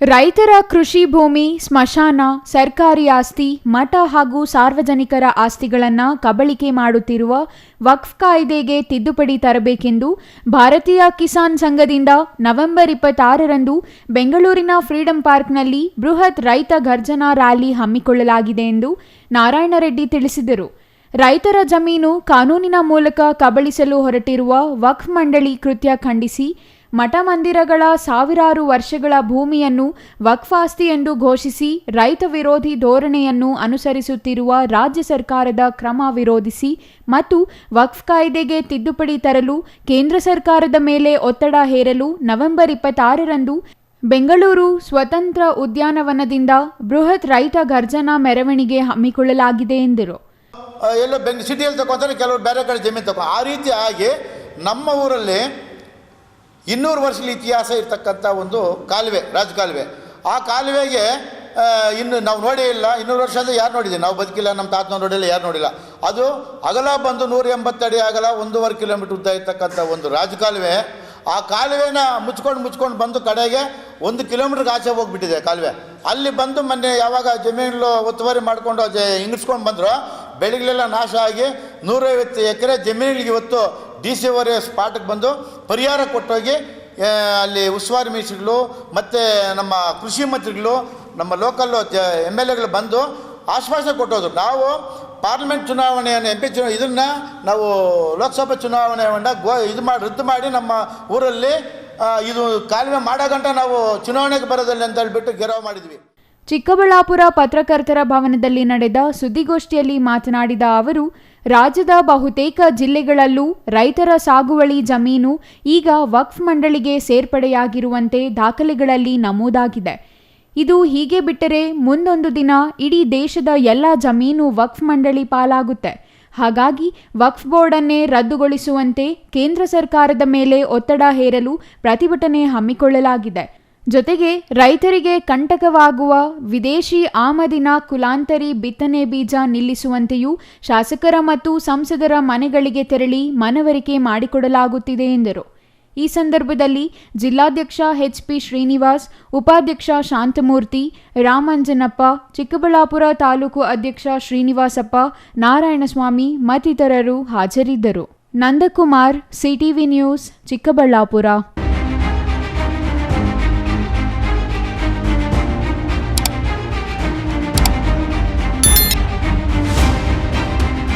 ರೈತರ ಕೃಷಿ ಭೂಮಿ, ಸ್ಮಶಾನ, ಸರ್ಕಾರಿ ಆಸ್ತಿ, ಮಠ ಹಾಗೂ ಸಾರ್ವಜನಿಕರ ಆಸ್ತಿಗಳನ್ನು ಕಬಳಿಕೆ ಮಾಡುತ್ತಿರುವ ವಕ್ಫ್ ಕಾಯ್ದೆಗೆ ತಿದ್ದುಪಡಿ ತರಬೇಕೆಂದು ಭಾರತೀಯ ಕಿಸಾನ್ ಸಂಘದಿಂದ ನವೆಂಬರ್ ಇಪ್ಪತ್ತಾರರಂದು ಬೆಂಗಳೂರಿನ ಫ್ರೀಡಂ ಪಾರ್ಕ್ನಲ್ಲಿ ಬೃಹತ್ ರೈತ ಗರ್ಜನಾ ರ್ಯಾಲಿ ಹಮ್ಮಿಕೊಳ್ಳಲಾಗಿದೆ ಎಂದು ನಾರಾಯಣರೆಡ್ಡಿ ತಿಳಿಸಿದರು. ರೈತರ ಜಮೀನು ಕಾನೂನಿನ ಮೂಲಕ ಕಬಳಿಸಲು ಹೊರಟಿರುವ ವಕ್ಫ್ ಮಂಡಳಿ ಕೃತ್ಯ ಖಂಡಿಸಿ ಮಠ ಮಂದಿರಗಳ ಸಾವಿರಾರು ವರ್ಷಗಳ ಭೂಮಿಯನ್ನು ವಕ್ಫಾಸ್ತಿ ಎಂದು ಘೋಷಿಸಿ ರೈತ ವಿರೋಧಿ ಧೋರಣೆಯನ್ನು ಅನುಸರಿಸುತ್ತಿರುವ ರಾಜ್ಯ ಸರ್ಕಾರದ ಕ್ರಮ ವಿರೋಧಿಸಿ ಮತ್ತು ವಕ್ಫ್ ಕಾಯ್ದೆಗೆ ತಿದ್ದುಪಡಿ ತರಲು ಕೇಂದ್ರ ಸರ್ಕಾರದ ಮೇಲೆ ಒತ್ತಡ ಹೇರಲು ನವೆಂಬರ್ ಇಪ್ಪತ್ತಾರರಂದು ಬೆಂಗಳೂರು ಸ್ವತಂತ್ರ ಉದ್ಯಾನವನದಿಂದ ಬೃಹತ್ ರೈತ ಗರ್ಜನಾ ಮೆರವಣಿಗೆ ಹಮ್ಮಿಕೊಳ್ಳಲಾಗಿದೆ ಎಂದರು. ಎಲ್ಲ ಸಿಟಿಯಲ್ಲಿ ತಗೊಂತಾರೆ ಕೆಲವರು ಬೇರೆ ಕಡೆ ಜಮೀನು ತಗೋ ಆ ಆಗಿ ನಮ್ಮ ಊರಲ್ಲಿ ಇನ್ನೂರು ವರ್ಷದ ಇತಿಹಾಸ ಇರ್ತಕ್ಕಂಥ ಒಂದು ಕಾಲುವೆ, ರಾಜಕಾಲುವೆ. ಆ ಕಾಲುವೆಗೆ ಇನ್ನು ನಾವು ನೋಡೇ ಇಲ್ಲ. ಇನ್ನೂರು ವರ್ಷ ಅಂದರೆ ಯಾರು ನೋಡಿದ್ದೀವಿ ನಾವು ಬದುಕಿಲ್ಲ ನಮ್ಮ ತಾತನ ನೋಡಿಲ್ಲ, ಯಾರು ನೋಡಿಲ್ಲ. ಅದು ಅಗಲ ಬಂದು ನೂರ ಎಂಬತ್ತಡಿ ಅಗಲ ಒಂದೂವರೆ ಕಿಲೋಮೀಟ್ರ್ ಉದ್ದ ಇರ್ತಕ್ಕಂಥ ಒಂದು ರಾಜಕಾಲುವೆ. ಆ ಕಾಲುವೆನ ಮುಚ್ಕೊಂಡು ಮುಚ್ಕೊಂಡು ಬಂದು ಕಡೆಗೆ ಒಂದು ಕಿಲೋಮೀಟ್ರಿಗೆ ಆಚೆ ಹೋಗ್ಬಿಟ್ಟಿದೆ ಕಾಲುವೆ. ಅಲ್ಲಿ ಬಂದು ಮೊನ್ನೆ ಯಾವಾಗ ಜಮೀನು ಒತ್ತುವರಿ ಮಾಡಿಕೊಂಡು ಹಿಂಗಿಸ್ಕೊಂಡು ಬಂದರು, ಬೆಳೆಗಳೆಲ್ಲ ನಾಶ ಆಗಿ ನೂರೈವತ್ತು ಎಕರೆ ಜಮೀನಿಗೆ ಇವತ್ತು ಡಿ ಸಿ ಅವರೇ ಸ್ಪಾಟ್ಗೆ ಬಂದು ಪರಿಹಾರ ಕೊಟ್ಟೋಗಿ ಅಲ್ಲಿ ಉಸ್ತುವಾರಿ ಮಿನಿಸ್ಟ್ರುಗಳು ಮತ್ತು ನಮ್ಮ ಕೃಷಿ ಮಂತ್ರಿಗಳು, ನಮ್ಮ ಲೋಕಲ್ ಎಂ ಎಲ್ ಎಗಳು ಬಂದು ಆಶ್ವಾಸನೆ ಕೊಟ್ಟೋದು ನಾವು ಪಾರ್ಲಿಮೆಂಟ್ ಚುನಾವಣೆಯನ್ನು ಎಂ ಪಿ ಚುನಾವಣೆ ಇದನ್ನು ನಾವು ಲೋಕಸಭಾ ಚುನಾವಣೆಯನ್ನು ಗೋ, ಇದು ಮಾಡಿ, ರದ್ದು ಮಾಡಿ ನಮ್ಮ ಊರಲ್ಲಿ ಇದು ಕಾಲುವೆ ಮಾಡೋ ಗಂಟ ನಾವು ಚುನಾವಣೆಗೆ ಬರೋದಿಲ್ಲ ಅಂತ ಹೇಳಿಬಿಟ್ಟು ಗೆರವು ಮಾಡಿದ್ವಿ. ಚಿಕ್ಕಬಳ್ಳಾಪುರ ಪತ್ರಕರ್ತರ ಭವನದಲ್ಲಿ ನಡೆದ ಸುದ್ದಿಗೋಷ್ಠಿಯಲ್ಲಿ ಮಾತನಾಡಿದ ಅವರು, ರಾಜ್ಯದ ಬಹುತೇಕ ಜಿಲ್ಲೆಗಳಲ್ಲೂ ರೈತರ ಸಾಗುವಳಿ ಜಮೀನು ಈಗ ವಕ್ಫ್ ಮಂಡಳಿಗೆ ಸೇರ್ಪಡೆಯಾಗಿರುವಂತೆ ದಾಖಲೆಗಳಲ್ಲಿ ನಮೂದಾಗಿದೆ. ಇದು ಹೀಗೆ ಬಿಟ್ಟರೆ ಮುಂದೊಂದು ದಿನ ಇಡೀ ದೇಶದ ಎಲ್ಲ ಜಮೀನು ವಕ್ಫ್ ಮಂಡಳಿ ಪಾಲಾಗುತ್ತೆ. ಹಾಗಾಗಿ ವಕ್ಫ್ ಬೋರ್ಡನ್ನೇ ರದ್ದುಗೊಳಿಸುವಂತೆ ಕೇಂದ್ರ ಸರ್ಕಾರದ ಮೇಲೆ ಒತ್ತಡ ಹೇರಲು ಪ್ರತಿಭಟನೆ ಹಮ್ಮಿಕೊಳ್ಳಲಾಗಿದೆ. ಜೊತೆಗೆ ರೈತರಿಗೆ ಕಂಟಕವಾಗುವ ವಿದೇಶಿ ಆಮದಿನ ಕುಲಾಂತರಿ ಬಿತ್ತನೆ ಬೀಜ ನಿಲ್ಲಿಸುವಂತೆಯೂ ಶಾಸಕರ ಮತ್ತು ಸಂಸದರ ಮನೆಗಳಿಗೆ ತೆರಳಿ ಮನವರಿಕೆ ಮಾಡಿಕೊಡಲಾಗುತ್ತಿದೆ ಎಂದರು. ಈ ಸಂದರ್ಭದಲ್ಲಿ ಜಿಲ್ಲಾಧ್ಯಕ್ಷ ಎಚ್ ಪಿ ಶ್ರೀನಿವಾಸ್, ಉಪಾಧ್ಯಕ್ಷ ಶಾಂತಮೂರ್ತಿ, ರಾಮಂಜನಪ್ಪ, ಚಿಕ್ಕಬಳ್ಳಾಪುರ ತಾಲೂಕು ಅಧ್ಯಕ್ಷ ಶ್ರೀನಿವಾಸಪ್ಪ, ನಾರಾಯಣಸ್ವಾಮಿ ಮತ್ತಿತರರು ಹಾಜರಿದ್ದರು. Nandakumar, CTV news, Chikkaballapura.